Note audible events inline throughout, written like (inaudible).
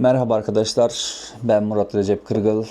Merhaba arkadaşlar. Ben Murat Recep Kırgıl.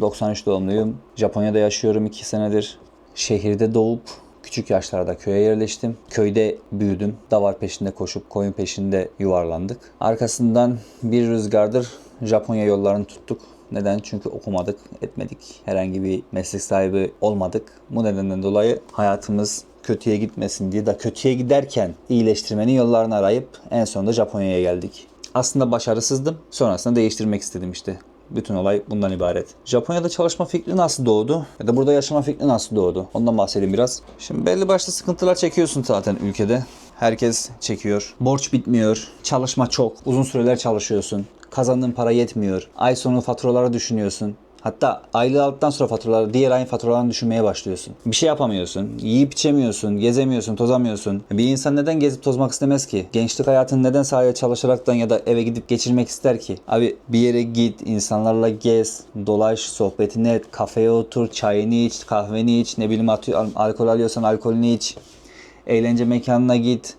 93 doğumluyum. Japonya'da yaşıyorum 2 senedir. Şehirde doğup küçük yaşlarda köye yerleştim. Köyde büyüdüm. Davar peşinde koşup koyun peşinde yuvarlandık. Arkasından bir rüzgardır Japonya yollarını tuttuk. Neden? Çünkü okumadık, etmedik. Herhangi bir meslek sahibi olmadık. Bu nedenden dolayı hayatımız kötüye gitmesin diye da kötüye giderken iyileştirmenin yollarını arayıp en sonunda Japonya'ya geldik. Aslında başarısızdım. Sonrasında değiştirmek istedim işte. Bütün olay bundan ibaret. Japonya'da çalışma fikri nasıl doğdu? Ya da burada yaşama fikri nasıl doğdu? Ondan bahsedeyim biraz. Şimdi belli başlı sıkıntılar çekiyorsun zaten ülkede. Herkes çekiyor. Borç bitmiyor. Çalışma çok. Uzun süreler çalışıyorsun. Kazandığın para yetmiyor. Ay sonu faturaları düşünüyorsun. Hatta aylığı aldıktan sonra faturaları, diğer ayın faturalarını düşünmeye başlıyorsun. Bir şey yapamıyorsun. Yiyip içemiyorsun, gezemiyorsun, tozamıyorsun. Bir insan neden gezip tozmak istemez ki? Gençlik hayatını neden sahaya çalışaraktan ya da eve gidip geçirmek ister ki? Abi bir yere git, insanlarla gez, dolaş, sohbetini et, kafeye otur, çayını iç, kahveni iç, ne bileyim atıyor, alkol alıyorsan alkolünü iç. Eğlence mekanına git.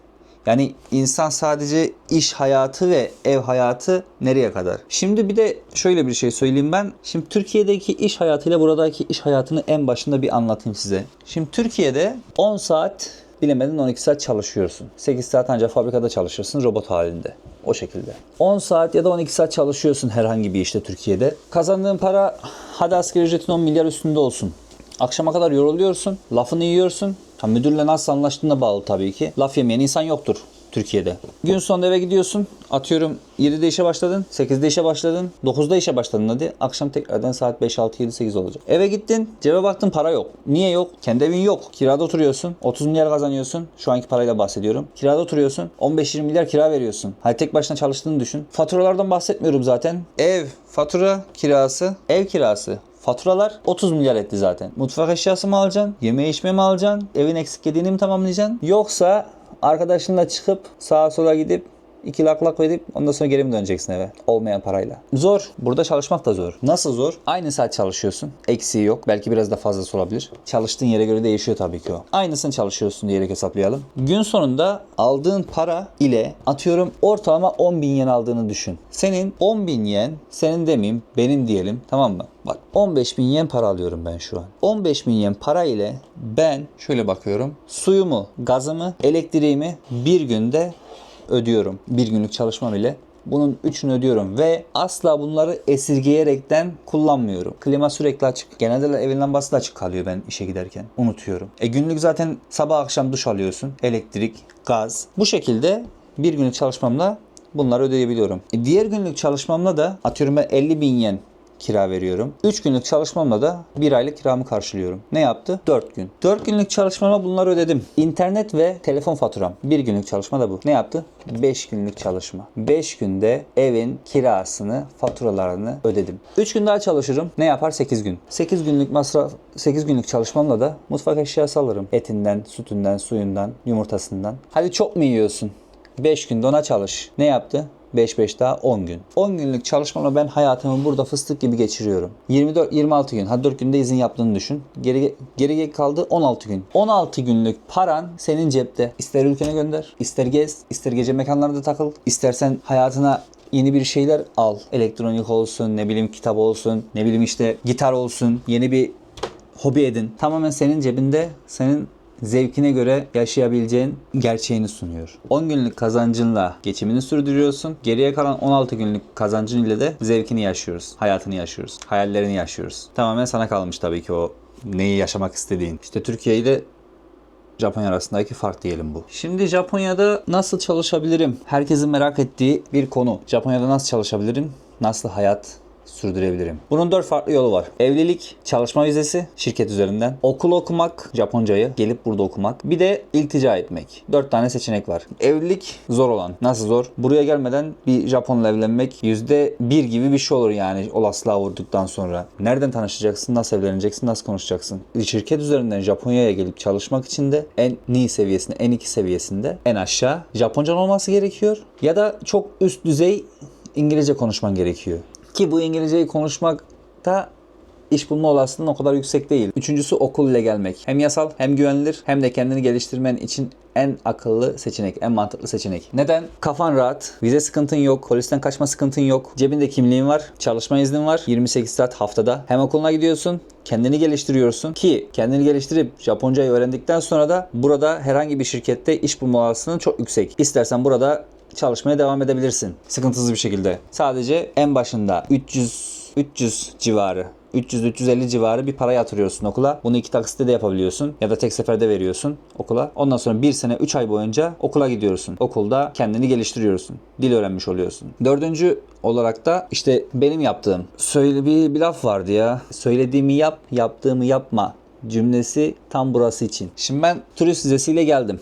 Yani insan sadece iş hayatı ve ev hayatı nereye kadar? Şimdi bir de şöyle bir şey söyleyeyim ben. Şimdi Türkiye'deki iş hayatıyla buradaki iş hayatını en başında bir anlatayım size. Şimdi Türkiye'de 10 saat bilemedin 12 saat çalışıyorsun. 8 saat ancak fabrikada çalışırsın robot halinde. O şekilde. 10 saat ya da 12 saat çalışıyorsun herhangi bir işte Türkiye'de. Kazandığın para hadi asgari ücretin 10 milyar üstünde olsun. Akşama kadar yoruluyorsun, lafını yiyorsun. Ha, müdürle nasıl anlaştığına bağlı tabii ki. Laf yemeyen insan yoktur Türkiye'de. Gün sonunda eve gidiyorsun. Atıyorum 7'de işe başladın, 8'de işe başladın, 9'da işe başladın hadi. Akşam tekrardan saat 5, 6, 7, 8 olacak. Eve gittin, cebe baktın para yok. Niye yok? Kendi evin yok. Kirada oturuyorsun. 30 milyar kazanıyorsun. Şu anki parayla bahsediyorum. Kirada oturuyorsun. 15-20 milyar kira veriyorsun. Hadi tek başına çalıştığını düşün. Faturalardan bahsetmiyorum zaten. Ev, fatura, kirası, ev kirası, Faturalar 30 milyar etti zaten. Mutfak eşyası mı alacaksın? Yeme içme mi alacaksın? Evin eksik yediğini mi tamamlayacaksın? Yoksa arkadaşınla çıkıp sağa sola gidip iki lak lak edip ondan sonra geri mi döneceksin eve? Olmayan parayla. Zor. Burada çalışmak da zor. Nasıl zor? Aynı saat çalışıyorsun. Eksiği yok. Belki biraz da fazlası olabilir. Çalıştığın yere göre değişiyor tabii ki o. Aynısını çalışıyorsun diyerek hesaplayalım. Gün sonunda aldığın para ile atıyorum ortalama 10 bin yen aldığını düşün. Senin 10 bin yen, senin demeyeyim benim diyelim tamam mı? Bak 15 bin yen para alıyorum ben şu an. 15 bin yen para ile ben şöyle bakıyorum. Suyumu, gazımı, elektriğimi bir günde ödüyorum. Bir günlük çalışmam ile. Bunun üçünü ödüyorum ve asla bunları esirgeyerekten kullanmıyorum. Klima sürekli açık. Genelde de evin lambası da açık kalıyor ben işe giderken. Unutuyorum. E günlük zaten sabah akşam duş alıyorsun. Elektrik, gaz. Bu şekilde bir günlük çalışmamla bunları ödeyebiliyorum. E diğer günlük çalışmamla da atıyorum ben 50 bin yen kira veriyorum. 3 günlük çalışmamla da 1 aylık kiramı karşılıyorum. Ne yaptı? 4 gün. 4 günlük çalışmama bunları ödedim. İnternet ve telefon faturam. 1 günlük çalışma da bu. Ne yaptı? 5 günlük çalışma. 5 günde evin kirasını, faturalarını ödedim. 3 gün daha çalışırım. Ne yapar? 8 gün. 8 günlük masraf 8 günlük çalışmamla da mutfak eşyası alırım. Etinden, sütünden, suyundan, yumurtasından. Hadi çok mu yiyorsun? 5 günde ona çalış. Ne yaptı? 5 5 daha 10 gün. 10 günlük çalışmamla ben hayatımı burada fıstık gibi geçiriyorum. 24 26 gün. Hadi 4 günde izin yaptığını düşün. Geri geri kaldı 16 gün. 16 günlük paran senin cepte. İster ülkene gönder, ister gez, ister gece mekanlarda takıl, istersen hayatına yeni bir şeyler al. Elektronik olsun, ne bileyim kitap olsun, ne bileyim işte gitar olsun, yeni bir hobi edin. Tamamen senin cebinde, senin zevkine göre yaşayabileceğin gerçeğini sunuyor. 10 günlük kazancınla geçimini sürdürüyorsun. Geriye kalan 16 günlük kazancın ile de zevkini yaşıyoruz. Hayatını yaşıyoruz. Hayallerini yaşıyoruz. Tamamen sana kalmış tabii ki o neyi yaşamak istediğin. İşte Türkiye ile Japonya arasındaki fark diyelim bu. Şimdi Japonya'da nasıl çalışabilirim? Herkesin merak ettiği bir konu. Japonya'da nasıl çalışabilirim? Nasıl hayat sürdürebilirim. Bunun dört farklı yolu var. Evlilik, çalışma vizesi şirket üzerinden, okul okumak, Japoncayı gelip burada okumak, bir de iltica etmek. Dört tane seçenek var. Evlilik zor olan. Nasıl zor? Buraya gelmeden bir Japonla evlenmek yüzde bir gibi bir şey olur yani olasılığa vurduktan sonra. Nereden tanışacaksın, nasıl evleneceksin, nasıl konuşacaksın? Şirket üzerinden Japonya'ya gelip çalışmak için de en ni seviyesinde, en iki seviyesinde en aşağı Japoncan olması gerekiyor. Ya da çok üst düzey İngilizce konuşman gerekiyor. Ki bu İngilizceyi konuşmak da iş bulma olasılığın o kadar yüksek değil. Üçüncüsü okul ile gelmek. Hem yasal hem güvenilir hem de kendini geliştirmen için en akıllı seçenek, en mantıklı seçenek. Neden? Kafan rahat, vize sıkıntın yok, polisten kaçma sıkıntın yok, cebinde kimliğin var, çalışma iznin var, 28 saat haftada. Hem okuluna gidiyorsun, kendini geliştiriyorsun ki kendini geliştirip Japoncayı öğrendikten sonra da burada herhangi bir şirkette iş bulma olasılığın çok yüksek. İstersen burada çalışmaya devam edebilirsin. Sıkıntısız bir şekilde. Sadece en başında 300 300 civarı 300-350 civarı bir para yatırıyorsun okula. Bunu iki taksitte de yapabiliyorsun. Ya da tek seferde veriyorsun okula. Ondan sonra bir sene 3 ay boyunca okula gidiyorsun. Okulda kendini geliştiriyorsun. Dil öğrenmiş oluyorsun. Dördüncü olarak da işte benim yaptığım. Söyle bir, bir laf vardı ya. Söylediğimi yap, yaptığımı yapma cümlesi tam burası için. Şimdi ben turist vizesiyle geldim.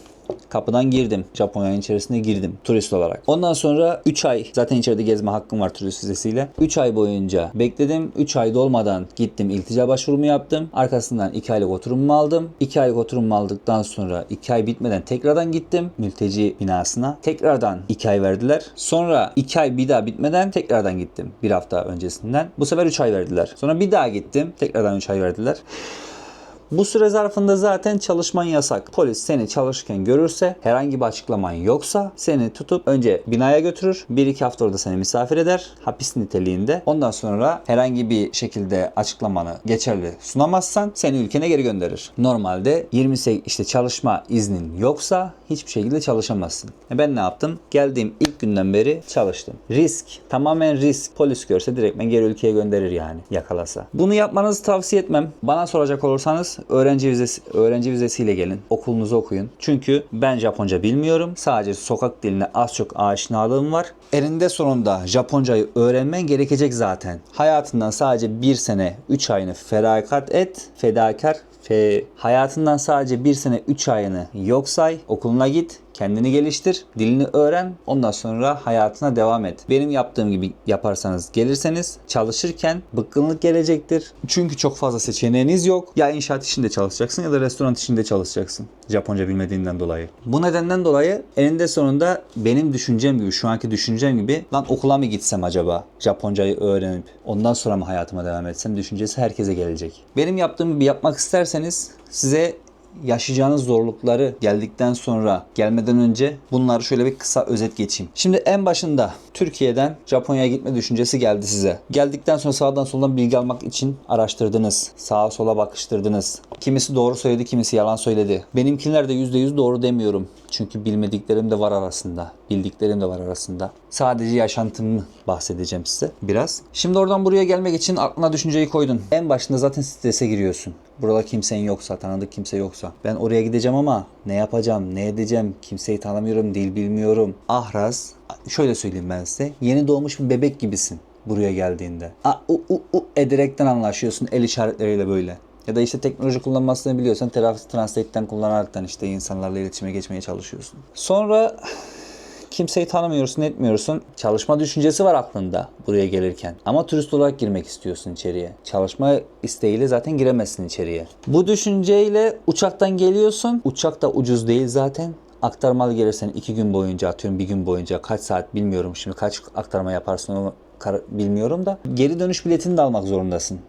Kapıdan girdim. Japonya'nın içerisine girdim turist olarak. Ondan sonra 3 ay zaten içeride gezme hakkım var turist vizesiyle. 3 ay boyunca bekledim. 3 ay dolmadan gittim iltica başvurumu yaptım. Arkasından 2 aylık oturumumu aldım. 2 aylık oturumumu aldıktan sonra 2 ay bitmeden tekrardan gittim mülteci binasına. Tekrardan 2 ay verdiler. Sonra 2 ay bir daha bitmeden tekrardan gittim. Bir hafta öncesinden. Bu sefer 3 ay verdiler. Sonra bir daha gittim. Tekrardan 3 ay verdiler. Bu süre zarfında zaten çalışman yasak. Polis seni çalışırken görürse herhangi bir açıklaman yoksa seni tutup önce binaya götürür. 1-2 hafta orada seni misafir eder. Hapis niteliğinde. Ondan sonra herhangi bir şekilde açıklamanı geçerli sunamazsan seni ülkene geri gönderir. Normalde 28 işte çalışma iznin yoksa hiçbir şekilde çalışamazsın. E Ben ne yaptım? Geldiğim ilk günden beri çalıştım. Risk. Tamamen risk. Polis görse direktmen geri ülkeye gönderir yani yakalasa. Bunu yapmanızı tavsiye etmem. Bana soracak olursanız öğrenci vizesi öğrenci vizesiyle gelin. Okulunuzu okuyun. Çünkü ben Japonca bilmiyorum. Sadece sokak diline az çok aşinalığım var. Eninde sonunda Japoncayı öğrenmen gerekecek zaten. Hayatından sadece bir sene 3 ayını feragat et. Fedakar Fe, hayatından sadece bir sene 3 ayını yok say, okuluna git, kendini geliştir, dilini öğren, ondan sonra hayatına devam et. Benim yaptığım gibi yaparsanız gelirseniz çalışırken bıkkınlık gelecektir. Çünkü çok fazla seçeneğiniz yok. Ya inşaat işinde çalışacaksın ya da restoran işinde çalışacaksın. Japonca bilmediğinden dolayı. Bu nedenden dolayı eninde sonunda benim düşüncem gibi, şu anki düşüncem gibi lan okula mı gitsem acaba? Japoncayı öğrenip ondan sonra mı hayatıma devam etsem düşüncesi herkese gelecek. Benim yaptığım gibi yapmak isterseniz size yaşayacağınız zorlukları geldikten sonra gelmeden önce bunları şöyle bir kısa özet geçeyim. Şimdi en başında Türkiye'den Japonya'ya gitme düşüncesi geldi size. Geldikten sonra sağdan soldan bilgi almak için araştırdınız. Sağa sola bakıştırdınız. Kimisi doğru söyledi, kimisi yalan söyledi. Benimkiler de %100 doğru demiyorum. Çünkü bilmediklerim de var arasında. Bildiklerim de var arasında. Sadece yaşantımı bahsedeceğim size biraz. Şimdi oradan buraya gelmek için aklına düşünceyi koydun. En başında zaten strese giriyorsun. Burada kimsen yoksa, tanıdık kimse yoksa. Ben oraya gideceğim ama ne yapacağım, ne edeceğim, kimseyi tanımıyorum, dil bilmiyorum. Ahraz, şöyle söyleyeyim ben size. Yeni doğmuş bir bebek gibisin buraya geldiğinde. A, u, u, u ederekten anlaşıyorsun el işaretleriyle böyle. Ya da işte teknoloji kullanmasını biliyorsan Traffic Translate'ten kullanaraktan işte insanlarla iletişime geçmeye çalışıyorsun. Sonra kimseyi tanımıyorsun, etmiyorsun. Çalışma düşüncesi var aklında buraya gelirken. Ama turist olarak girmek istiyorsun içeriye. Çalışma isteğiyle zaten giremezsin içeriye. Bu düşünceyle uçaktan geliyorsun. Uçak da ucuz değil zaten. Aktarmalı gelirsen iki gün boyunca atıyorum bir gün boyunca kaç saat bilmiyorum şimdi kaç aktarma yaparsın onu bilmiyorum da geri dönüş biletini de almak zorundasın.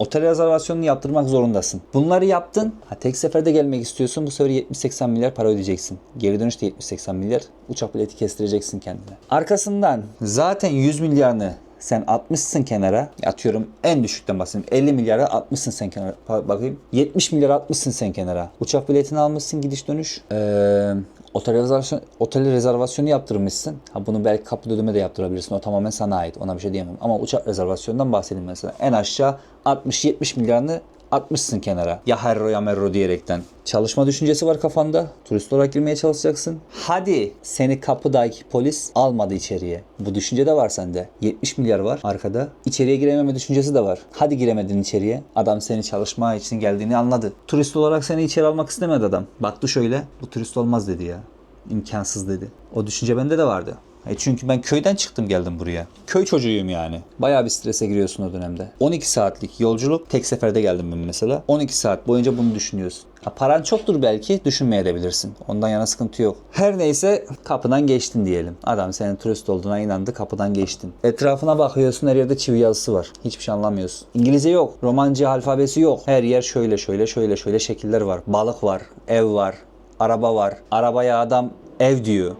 Otel rezervasyonunu yaptırmak zorundasın. Bunları yaptın. Ha, tek seferde gelmek istiyorsun. Bu sefer 70-80 milyar para ödeyeceksin. Geri dönüşte 70-80 milyar. Uçak bileti kestireceksin kendine. Arkasından zaten 100 milyarını sen atmışsın kenara. Atıyorum en düşükten bahsedeyim. 50 milyara atmışsın sen kenara. Bakayım. 70 milyara atmışsın sen kenara. Uçak biletini almışsın gidiş dönüş. Ee, otel rezervasyon, otel rezervasyonu yaptırmışsın. Ha bunu belki kapıda ödeme de yaptırabilirsin. O tamamen sana ait. Ona bir şey diyemem. Ama uçak rezervasyonundan bahsedeyim mesela. En aşağı 60-70 milyarını atmışsın kenara. Ya herro ya merro diyerekten. Çalışma düşüncesi var kafanda. Turist olarak girmeye çalışacaksın. Hadi seni kapıdaki polis almadı içeriye. Bu düşünce de var sende. 70 milyar var arkada. İçeriye girememe düşüncesi de var. Hadi giremedin içeriye. Adam seni çalışma için geldiğini anladı. Turist olarak seni içeri almak istemedi adam. Baktı şöyle. Bu turist olmaz dedi ya. İmkansız dedi. O düşünce bende de vardı. E çünkü ben köyden çıktım geldim buraya. Köy çocuğuyum yani. Bayağı bir strese giriyorsun o dönemde. 12 saatlik yolculuk tek seferde geldim ben mesela. 12 saat boyunca bunu düşünüyorsun. Ha, paran çoktur belki düşünmeyebilirsin. Ondan yana sıkıntı yok. Her neyse kapıdan geçtin diyelim. Adam senin turist olduğuna inandı kapıdan geçtin. Etrafına bakıyorsun her yerde çivi yazısı var. Hiçbir şey anlamıyorsun. İngilizce yok. Romanca alfabesi yok. Her yer şöyle şöyle şöyle şöyle şekiller var. Balık var. Ev var. Araba var. Arabaya adam ev diyor.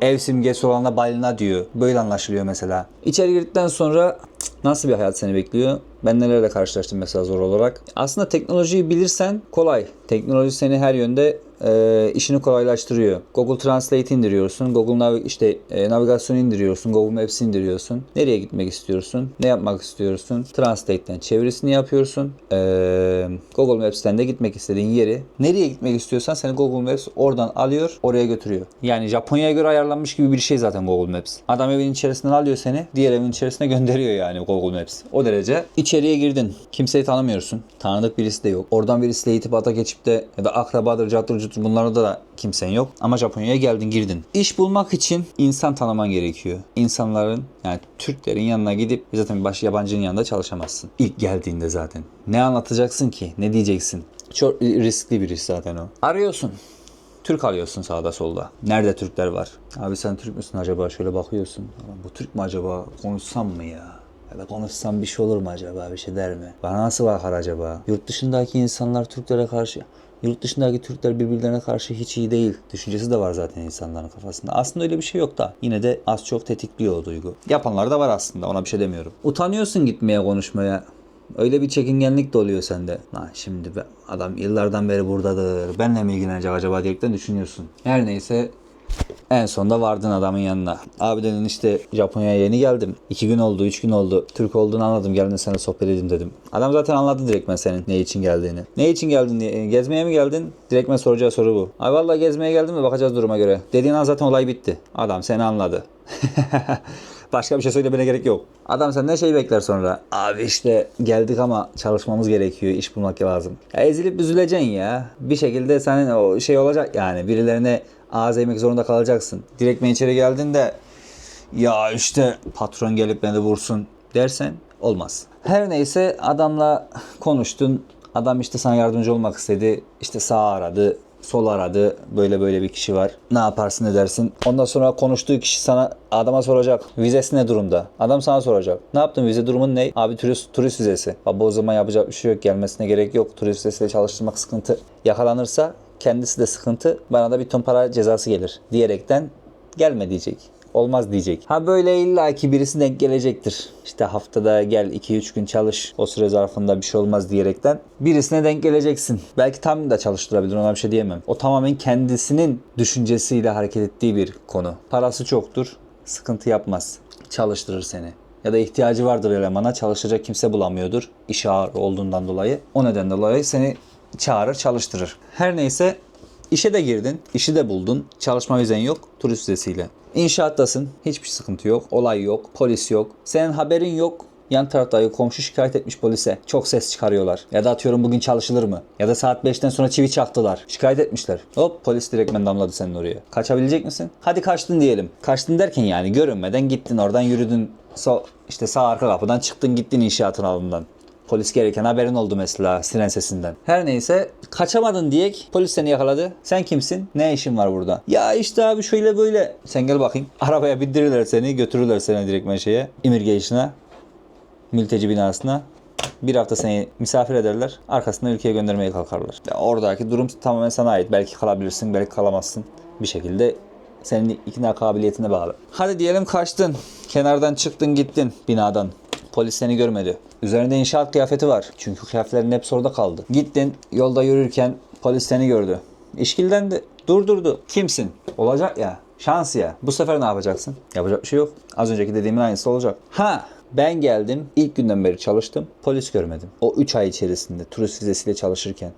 Ev simgesi olana balina diyor. Böyle anlaşılıyor mesela. İçeri girdikten sonra nasıl bir hayat seni bekliyor? Ben nelerle karşılaştım mesela zor olarak. Aslında teknolojiyi bilirsen kolay. Teknoloji seni her yönde e, işini kolaylaştırıyor. Google Translate indiriyorsun. Google Nav- işte e, navigasyon indiriyorsun. Google Maps indiriyorsun. Nereye gitmek istiyorsun? Ne yapmak istiyorsun? Translate'ten çevirisini yapıyorsun. E, Google Maps'ten de gitmek istediğin yeri nereye gitmek istiyorsan seni Google Maps oradan alıyor, oraya götürüyor. Yani Japonya'ya göre ayarlanmış gibi bir şey zaten Google Maps. Adam evin içerisinden alıyor seni, diğer evin içerisine gönderiyor yani Google Maps. O derece. İçeriye girdin. Kimseyi tanımıyorsun. Tanıdık birisi de yok. Oradan birisiyle itibata geçip de ya da akrabadır, cattır, cutur bunlarda da kimsen yok. Ama Japonya'ya geldin, girdin. İş bulmak için insan tanıman gerekiyor. İnsanların yani Türklerin yanına gidip zaten baş yabancının yanında çalışamazsın. İlk geldiğinde zaten. Ne anlatacaksın ki? Ne diyeceksin? Çok riskli bir iş zaten o. Arıyorsun. Türk arıyorsun sağda solda. Nerede Türkler var? Abi sen Türk müsün acaba? Şöyle bakıyorsun. "Ulan Bu Türk mü acaba? Konuşsam mı ya? Ya da konuşsam bir şey olur mu acaba? Bir şey der mi? Bana nasıl bakar acaba? Yurt dışındaki insanlar Türklere karşı Yurt dışındaki Türkler birbirlerine karşı hiç iyi değil. Düşüncesi de var zaten insanların kafasında. Aslında öyle bir şey yok da. Yine de az çok tetikliyor o duygu. Yapanlar da var aslında. Ona bir şey demiyorum. Utanıyorsun gitmeye konuşmaya. Öyle bir çekingenlik de oluyor sende. Lan şimdi adam yıllardan beri buradadır. Benle mi ilgilenecek acaba diyerekten düşünüyorsun. Her neyse en sonunda vardın adamın yanına. Abi dedin işte Japonya'ya yeni geldim. İki gün oldu, üç gün oldu. Türk olduğunu anladım. Geldim seninle sohbet edeyim dedim. Adam zaten anladı direkt ben senin ne için geldiğini. Ne için geldin diye. Gezmeye mi geldin? Direkt ben soracağı soru bu. Ay vallahi gezmeye geldim de bakacağız duruma göre. Dediğin an zaten olay bitti. Adam seni anladı. (laughs) Başka bir şey söylemene gerek yok. Adam senden şey bekler sonra. Abi işte geldik ama çalışmamız gerekiyor. iş bulmak lazım. Ya ezilip üzüleceksin ya. Bir şekilde senin o şey olacak yani. Birilerine ağız eğmek zorunda kalacaksın. Direkt ben içeri geldiğinde ya işte patron gelip beni vursun dersen olmaz. Her neyse adamla konuştun. Adam işte sana yardımcı olmak istedi. İşte sağ aradı, sol aradı. Böyle böyle bir kişi var. Ne yaparsın ne dersin? Ondan sonra konuştuğu kişi sana adama soracak. Vizesi ne durumda? Adam sana soracak. Ne yaptın vize durumun ne? Abi turist, turist vizesi. Baba o zaman yapacak bir şey yok. Gelmesine gerek yok. Turist vizesiyle çalıştırmak sıkıntı. Yakalanırsa kendisi de sıkıntı. Bana da bir ton para cezası gelir. Diyerekten gelme diyecek. Olmaz diyecek. Ha böyle illaki birisi denk gelecektir. İşte haftada gel 2-3 gün çalış. O süre zarfında bir şey olmaz diyerekten. Birisine denk geleceksin. Belki tam da çalıştırabilir ona bir şey diyemem. O tamamen kendisinin düşüncesiyle hareket ettiği bir konu. Parası çoktur. Sıkıntı yapmaz. Çalıştırır seni ya da ihtiyacı vardır elemana çalışacak kimse bulamıyordur iş ağır olduğundan dolayı. O neden dolayı seni çağırır çalıştırır. Her neyse işe de girdin, işi de buldun, çalışma vizen yok, turist vizesiyle. İnşaattasın, hiçbir sıkıntı yok, olay yok, polis yok, senin haberin yok. Yan taraftaki komşu şikayet etmiş polise. Çok ses çıkarıyorlar. Ya da atıyorum bugün çalışılır mı? Ya da saat 5'ten sonra çivi çaktılar. Şikayet etmişler. Hop polis direktmen damladı senin oraya. Kaçabilecek misin? Hadi kaçtın diyelim. Kaçtın derken yani görünmeden gittin oradan yürüdün. So, işte sağ arka kapıdan çıktın gittin inşaatın alanından. Polis gereken haberin oldu mesela siren sesinden. Her neyse kaçamadın diye polis seni yakaladı. Sen kimsin? Ne işin var burada? Ya işte abi şöyle böyle. Sen gel bakayım. (laughs) Arabaya bindirirler seni götürürler seni direktmen şeye. Immigration'a. Mülteci binasına. Bir hafta seni misafir ederler. Arkasından ülkeye göndermeye kalkarlar. Ya oradaki durum tamamen sana ait. Belki kalabilirsin, belki kalamazsın. Bir şekilde senin ikna kabiliyetine bağlı. Hadi diyelim kaçtın. Kenardan çıktın gittin binadan. Polis seni görmedi. Üzerinde inşaat kıyafeti var. Çünkü kıyafetlerin hepsi orada kaldı. Gittin yolda yürürken polis seni gördü. İşkillendi. Durdurdu. Kimsin? Olacak ya. Şans ya. Bu sefer ne yapacaksın? Yapacak bir şey yok. Az önceki dediğimin aynısı olacak. Ha ben geldim. ilk günden beri çalıştım. Polis görmedim. O 3 ay içerisinde turist vizesiyle çalışırken.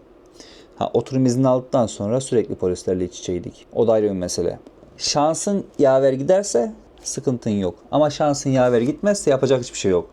Ha, oturum izni aldıktan sonra sürekli polislerle iç içeydik. O da ayrı bir mesele. Şansın yaver giderse sıkıntın yok. Ama şansın yaver gitmezse yapacak hiçbir şey yok.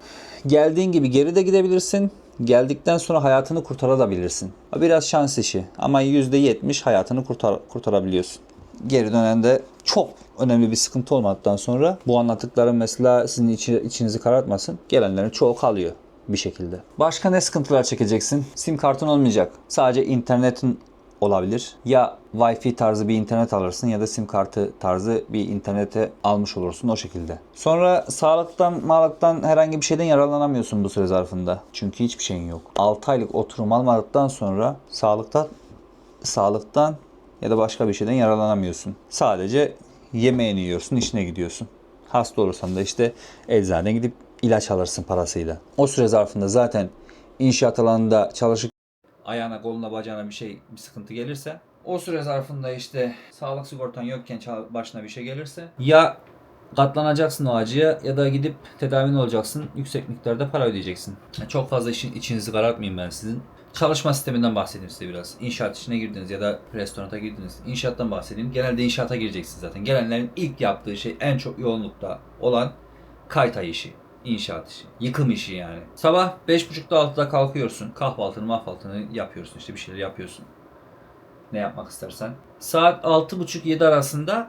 Geldiğin gibi geri de gidebilirsin. Geldikten sonra hayatını kurtarabilirsin. Biraz şans işi ama %70 hayatını kurtar kurtarabiliyorsun. Geri dönende çok önemli bir sıkıntı olmadıktan sonra bu anlattıklarım mesela sizin içi, içinizi karartmasın. Gelenlerin çoğu kalıyor. bir şekilde. Başka ne sıkıntılar çekeceksin? Sim kartın olmayacak. Sadece internetin olabilir. Ya Wi-Fi tarzı bir internet alırsın ya da sim kartı tarzı bir internete almış olursun o şekilde. Sonra sağlıktan, mağlıktan herhangi bir şeyden yararlanamıyorsun bu süre zarfında. Çünkü hiçbir şeyin yok. 6 aylık oturum almadıktan sonra sağlıktan sağlıktan ya da başka bir şeyden yararlanamıyorsun. Sadece yemeğini yiyorsun, işine gidiyorsun. Hasta olursan da işte eczaneye gidip ilaç alırsın parasıyla. O süre zarfında zaten inşaat alanında çalışıp ayağına, koluna, bacağına bir şey, bir sıkıntı gelirse o süre zarfında işte sağlık sigortan yokken başına bir şey gelirse ya katlanacaksın o acıya ya da gidip tedavin olacaksın. Yüksek miktarda para ödeyeceksin. Çok fazla işin içinizi karartmayayım ben sizin. Çalışma sisteminden bahsedeyim size biraz. İnşaat işine girdiniz ya da restoranta girdiniz. İnşaattan bahsedeyim. Genelde inşaata gireceksiniz zaten. Gelenlerin ilk yaptığı şey en çok yoğunlukta olan kaytay işi. İnşaat işi. Yıkım işi yani. Sabah 5.30'da 6'da kalkıyorsun. Kahvaltını mahvaltını yapıyorsun. işte bir şeyler yapıyorsun. Ne yapmak istersen. Saat 6.30-7 arasında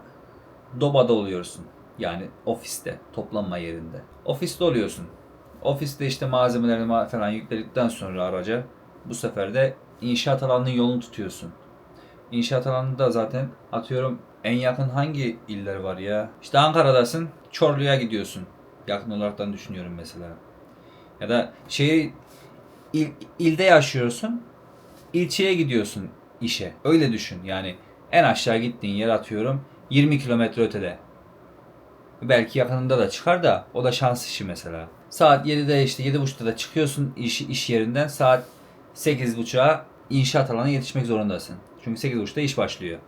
Doba'da oluyorsun. Yani ofiste, toplanma yerinde. Ofiste oluyorsun. Ofiste işte malzemelerini ma- falan yükledikten sonra araca bu sefer de inşaat alanının yolunu tutuyorsun. İnşaat alanında zaten atıyorum en yakın hangi iller var ya? İşte Ankara'dasın, Çorlu'ya gidiyorsun. Yakın olaraktan düşünüyorum mesela. Ya da şey il, ilde yaşıyorsun, ilçeye gidiyorsun işe. Öyle düşün yani. En aşağı gittiğin yer atıyorum 20 kilometre ötede. Belki yakınında da çıkar da o da şans işi mesela. Saat 7'de işte 7.30'da da çıkıyorsun iş, iş yerinden saat 8.30'a inşaat alanına yetişmek zorundasın. Çünkü 8.30'da iş başlıyor.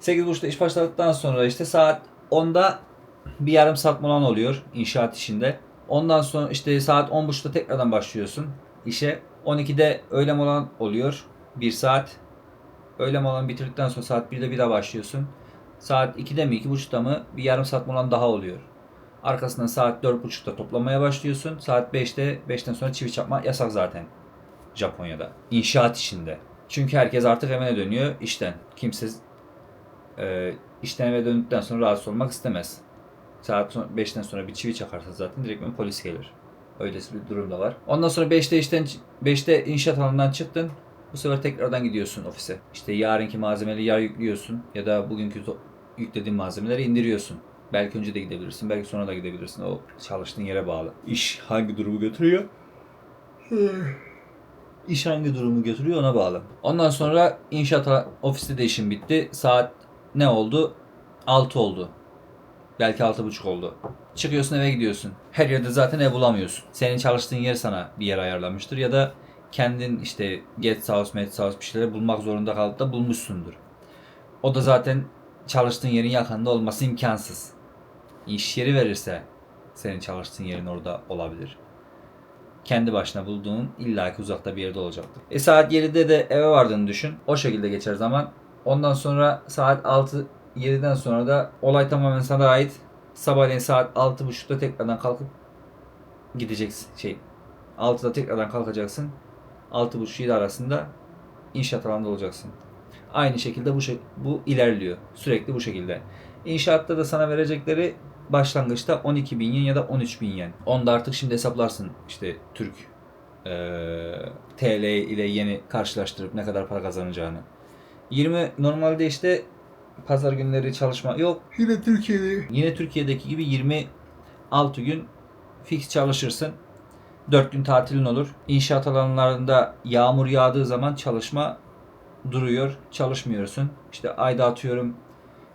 8.30'da iş başladıktan sonra işte saat 10'da bir yarım saat molan oluyor inşaat işinde. Ondan sonra işte saat 10.30'da tekrardan başlıyorsun işe. 12'de öğle molan oluyor. 1 saat. Öğle molanı bitirdikten sonra saat 1'de bir daha başlıyorsun. Saat 2'de mi 2.30'da mı bir yarım saat molan daha oluyor. Arkasından saat 4.30'da toplamaya başlıyorsun. Saat 5'te 5'ten sonra çivi çakma yasak zaten. Japonya'da. İnşaat işinde. Çünkü herkes artık evine dönüyor işten. Kimse e, işten eve döndükten sonra rahatsız olmak istemez. Saat 5'ten sonra bir çivi çakarsa zaten direkt polis gelir. Öylesi bir durum da var. Ondan sonra 5'te işten 5'te inşaat alanından çıktın. Bu sefer tekrardan gidiyorsun ofise. İşte yarınki malzemeleri yer yüklüyorsun ya da bugünkü yüklediğin malzemeleri indiriyorsun. Belki önce de gidebilirsin, belki sonra da gidebilirsin. O çalıştığın yere bağlı. İş hangi durumu götürüyor? (sighs) İş hangi durumu götürüyor ona bağlı. Ondan sonra inşaat ofiste de işim bitti. Saat ne oldu? 6 oldu. Belki 6.30 oldu. Çıkıyorsun eve gidiyorsun. Her yerde zaten ev bulamıyorsun. Senin çalıştığın yer sana bir yer ayarlamıştır ya da kendin işte Get House, Met House bir şeyleri bulmak zorunda kalıp da bulmuşsundur. O da zaten çalıştığın yerin yakında olması imkansız. İş yeri verirse senin çalıştığın yerin orada olabilir. Kendi başına bulduğun illaki uzakta bir yerde olacaktır. E saat 7'de de eve vardığını düşün. O şekilde geçer zaman. Ondan sonra saat 6 7'den sonra da olay tamamen sana ait. Sabahleyin saat 6.30'da tekrardan kalkıp gideceksin. Şey 6'da tekrardan kalkacaksın. 6.30-7 arasında inşaat alanında olacaksın. Aynı şekilde bu şey, bu ilerliyor. Sürekli bu şekilde. İnşaatta da sana verecekleri başlangıçta 12 bin yen ya da 13 bin yen. Onda artık şimdi hesaplarsın işte Türk eee, TL ile yeni karşılaştırıp ne kadar para kazanacağını. 20 normalde işte pazar günleri çalışma yok. Yine Türkiye'de Yine Türkiye'deki gibi 26 gün fix çalışırsın. 4 gün tatilin olur. İnşaat alanlarında yağmur yağdığı zaman çalışma duruyor. Çalışmıyorsun. İşte ayda atıyorum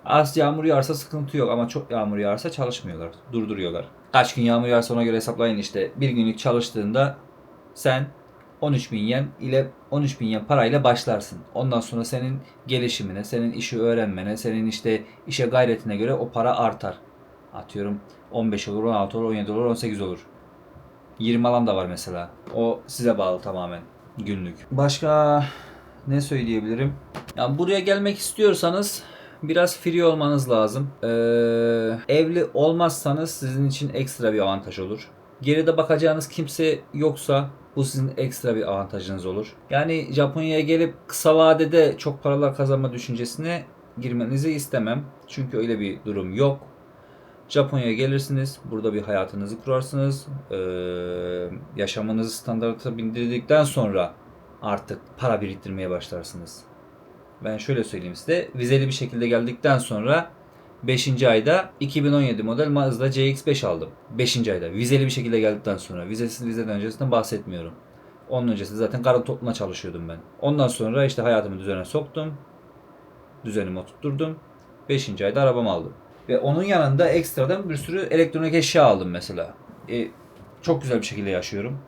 az yağmur yağarsa sıkıntı yok ama çok yağmur yağarsa çalışmıyorlar. Durduruyorlar. Kaç gün yağmur yağarsa ona göre hesaplayın işte. Bir günlük çalıştığında sen 13 bin yen ile 13 bin yen parayla başlarsın. Ondan sonra senin gelişimine, senin işi öğrenmene, senin işte işe gayretine göre o para artar. Atıyorum 15 olur, 16 olur, 17 olur, 18 olur. 20 alan da var mesela. O size bağlı tamamen günlük. Başka ne söyleyebilirim? Ya buraya gelmek istiyorsanız biraz free olmanız lazım. Ee, evli olmazsanız sizin için ekstra bir avantaj olur. Geride bakacağınız kimse yoksa bu sizin ekstra bir avantajınız olur. Yani Japonya'ya gelip kısa vadede çok paralar kazanma düşüncesine girmenizi istemem. Çünkü öyle bir durum yok. Japonya'ya gelirsiniz. Burada bir hayatınızı kurarsınız. Ee, yaşamınızı standarta bindirdikten sonra artık para biriktirmeye başlarsınız. Ben şöyle söyleyeyim size. Vizeli bir şekilde geldikten sonra 5. ayda 2017 model Mazda CX-5 aldım. 5. ayda. Vizeli bir şekilde geldikten sonra. Vizesiz vizeden öncesinden bahsetmiyorum. Onun öncesi zaten karın toplumuna çalışıyordum ben. Ondan sonra işte hayatımı düzene soktum. Düzenimi oturtturdum. 5. ayda arabamı aldım. Ve onun yanında ekstradan bir sürü elektronik eşya aldım mesela. E, çok güzel bir şekilde yaşıyorum.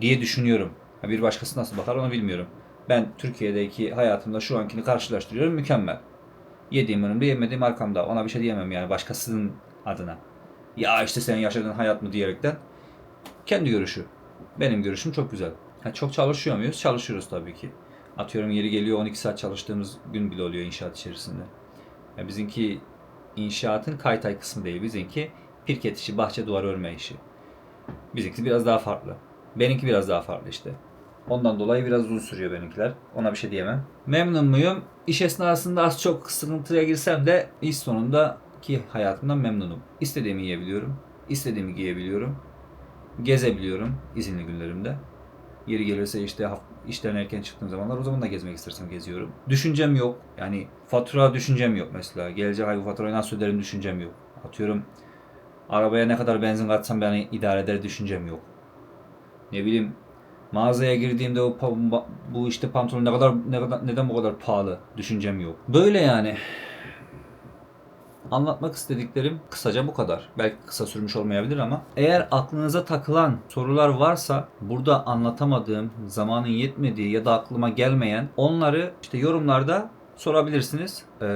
Diye düşünüyorum. Bir başkası nasıl bakar onu bilmiyorum. Ben Türkiye'deki hayatımda şu ankini karşılaştırıyorum mükemmel. Yediğim önümde yemediğim arkamda. Ona bir şey diyemem yani başkasının adına. Ya işte senin yaşadığın hayat mı diyerekten. Kendi görüşü. Benim görüşüm çok güzel. Ha, çok çalışıyor muyuz? Çalışıyoruz tabii ki. Atıyorum yeri geliyor 12 saat çalıştığımız gün bile oluyor inşaat içerisinde. Ya bizimki inşaatın kaytay kısmı değil. Bizimki pirket işi, bahçe duvar örme işi. Bizimki biraz daha farklı. Benimki biraz daha farklı işte. Ondan dolayı biraz uzun sürüyor benimkiler. Ona bir şey diyemem. Memnun muyum? İş esnasında az çok sıkıntıya girsem de iş sonundaki hayatımdan memnunum. İstediğimi yiyebiliyorum. istediğimi giyebiliyorum. Gezebiliyorum izinli günlerimde. Yeri gelirse işte işten erken çıktığım zamanlar o zaman da gezmek istersem geziyorum. Düşüncem yok. Yani fatura düşüncem yok mesela. Gelecek ay bu faturayı nasıl öderim düşüncem yok. Atıyorum arabaya ne kadar benzin katsam beni idare eder düşüncem yok. Ne bileyim mağazaya girdiğimde o bu işte pantolon ne kadar ne kadar neden bu kadar pahalı düşüncem yok. Böyle yani. Anlatmak istediklerim kısaca bu kadar. Belki kısa sürmüş olmayabilir ama eğer aklınıza takılan sorular varsa burada anlatamadığım, zamanın yetmediği ya da aklıma gelmeyen onları işte yorumlarda sorabilirsiniz. Ee,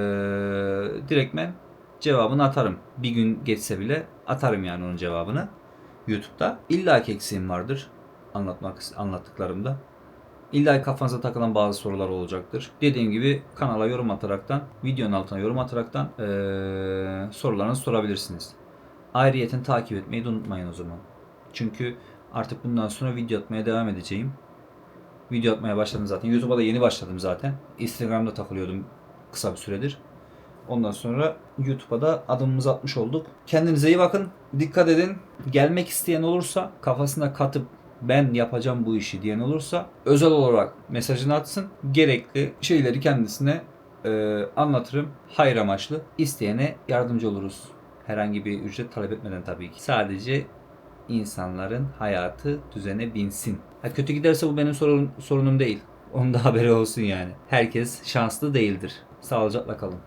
direktmen cevabını atarım. Bir gün geçse bile atarım yani onun cevabını YouTube'da. İlla ki eksiğim vardır anlatmak anlattıklarımda. İlla kafanıza takılan bazı sorular olacaktır. Dediğim gibi kanala yorum ataraktan, videonun altına yorum ataraktan eee sorularınızı sorabilirsiniz. Ayrıyeten takip etmeyi de unutmayın o zaman. Çünkü artık bundan sonra video atmaya devam edeceğim. Video atmaya başladım zaten. YouTube'a da yeni başladım zaten. Instagram'da takılıyordum kısa bir süredir. Ondan sonra YouTube'a da adımımızı atmış olduk. Kendinize iyi bakın. Dikkat edin. Gelmek isteyen olursa kafasına katıp ben yapacağım bu işi diyen olursa özel olarak mesajını atsın. Gerekli şeyleri kendisine e, anlatırım. Hayır amaçlı. İsteyene yardımcı oluruz. Herhangi bir ücret talep etmeden tabii ki. Sadece insanların hayatı düzene binsin. Ha, kötü giderse bu benim sorun, sorunum değil. Onun da haberi olsun yani. Herkes şanslı değildir. Sağlıcakla kalın.